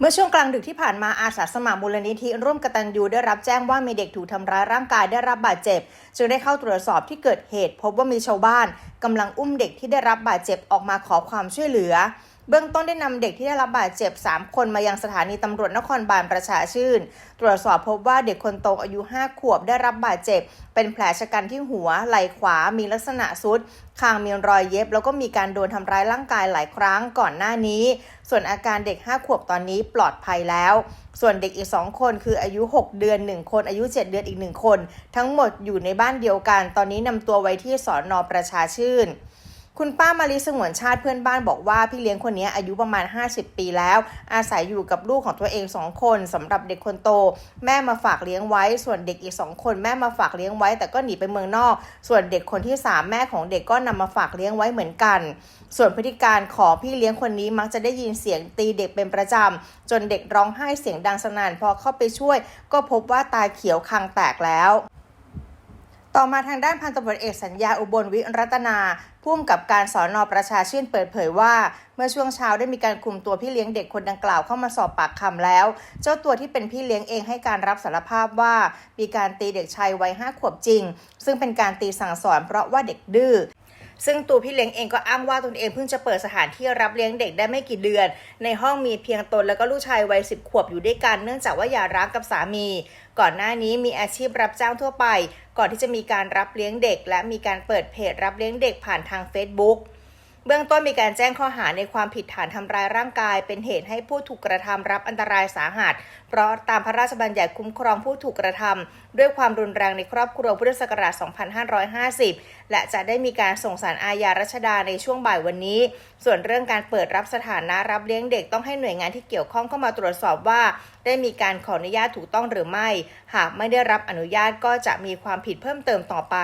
เมื่อช่วงกลางดึกที่ผ่านมาอาสาสมัครมูลนิธิร่วมกตัญญูได้รับแจ้งว่ามีเด็กถูกทำร้ายร่างกายได้รับบาดเจ็บ จึงได้เข้าตรวจสอบที่เกิดเหตุ พบว่ามีชาวบ้านกำลังอุ้มเด็กที่ได้รับบาดเจ็บออกมาขอความช่วยเหลือ เบื้องต้นได้นำเด็กที่ได้รับบาดเจ็บ 3 คนมายังสถานีตำรวจนครบาลประชาชื่น ตรวจสอบพบว่าเด็กคนโตอายุ 5 ขวบได้รับบาดเจ็บ เป็นแผลชะกันที่หัว ไหล่ขวา มีลักษณะซุดคางมีรอยเย็บ แล้วก็มีการโดนทำร้ายร่างกายหลายครั้งก่อนหน้านี้ ส่วนอาการเด็ก 5 ขวบตอนนี้ปลอดภัยแล้ว ส่วนเด็กอีก 2 คนคืออายุ 6 เดือน 1 คน อายุ 7 เดือนอีก 1 คน ทั้งหมดอยู่ในบ้านเดียวกัน ตอนนี้นำตัวไว้ที่สอนอประชาชื่น คุณป้ามาริสงวนชาติเพื่อนบ้านบอกว่าพี่เลี้ยงคนนี้อายุประมาณ 50 ปีแล้ว อาศัยอยู่กับลูกของตัวเอง2คนสำหรับเด็กคนโต แม่มาฝากเลี้ยงไว้ ส่วนเด็กอีก2คน แม่มาฝากเลี้ยงไว้ แต่ก็หนีไปเมืองนอก ส่วนเด็กคนที่ 3 แม่ของเด็กก็นำมาฝากเลี้ยงไว้เหมือนกัน ส่วนพฤติการของพี่เลี้ยงคนนี้มักจะได้ยินเสียงตีเด็กเป็นประจำจนเด็กร้องไห้เสียงดังสนั่นพอเข้าไปช่วย ก็พบว่าตาเขียวคางแตกแล้ว ต่อมาทางด้านพันตำรวจเอกสัญญาอุบลวิรัตนาผู้กำกับการสอนอประชาชื่นเปิดเผยว่า เมื่อช่วงเช้าได้มีการคุมตัวพี่เลี้ยงเด็กคนดังกล่าวเข้ามาสอบปากคำแล้ว เจ้าตัวที่เป็นพี่เลี้ยงเองให้การรับสารภาพว่า มีการตีเด็กชายวัยห้าขวบจริง ซึ่งเป็นการตีสั่งสอนเพราะว่าเด็กดื้อ ซึ่งตัวพี่เลี้ยงเองก็อ้างว่าตนเองเพิ่งจะเปิดสถานที่รับเลี้ยงเด็กได้ไม่กี่เดือน ในห้องมีเพียงตนแล้วก็ลูกชายวัยสิบขวบอยู่ด้วยกันเนื่องจากว่าอย่าร้างกับสามี ก่อนหน้านี้มีอาชีพรับจ้างทั่วไป ก่อนที่จะมีการรับเลี้ยงเด็ก และมีการเปิดเพจรับเลี้ยงเด็กผ่านทาง Facebook เบื้องต้นมีการแจ้งข้อหาในความผิดฐานทำร้ายร่างกาย เป็นเหตุให้ผู้ถูกกระทำรับอันตรายสาหัส เพราะตามพระราชบัญญัติคุ้มครองผู้ถูกกระทำด้วยความรุนแรงในครอบครัวพุทธศักราช 2550 และจะได้มีการส่งสารอาญารัชดาในช่วงบ่ายวันนี้ ส่วนเรื่องการเปิดรับสถานะรับเลี้ยงเด็กต้องให้หน่วยงานที่เกี่ยวข้องเข้ามาตรวจสอบว่า ได้มีการขออนุญาตถูกต้องหรือไม่ หากไม่ได้รับอนุญาตก็จะมีความผิดเพิ่มเติมต่อไป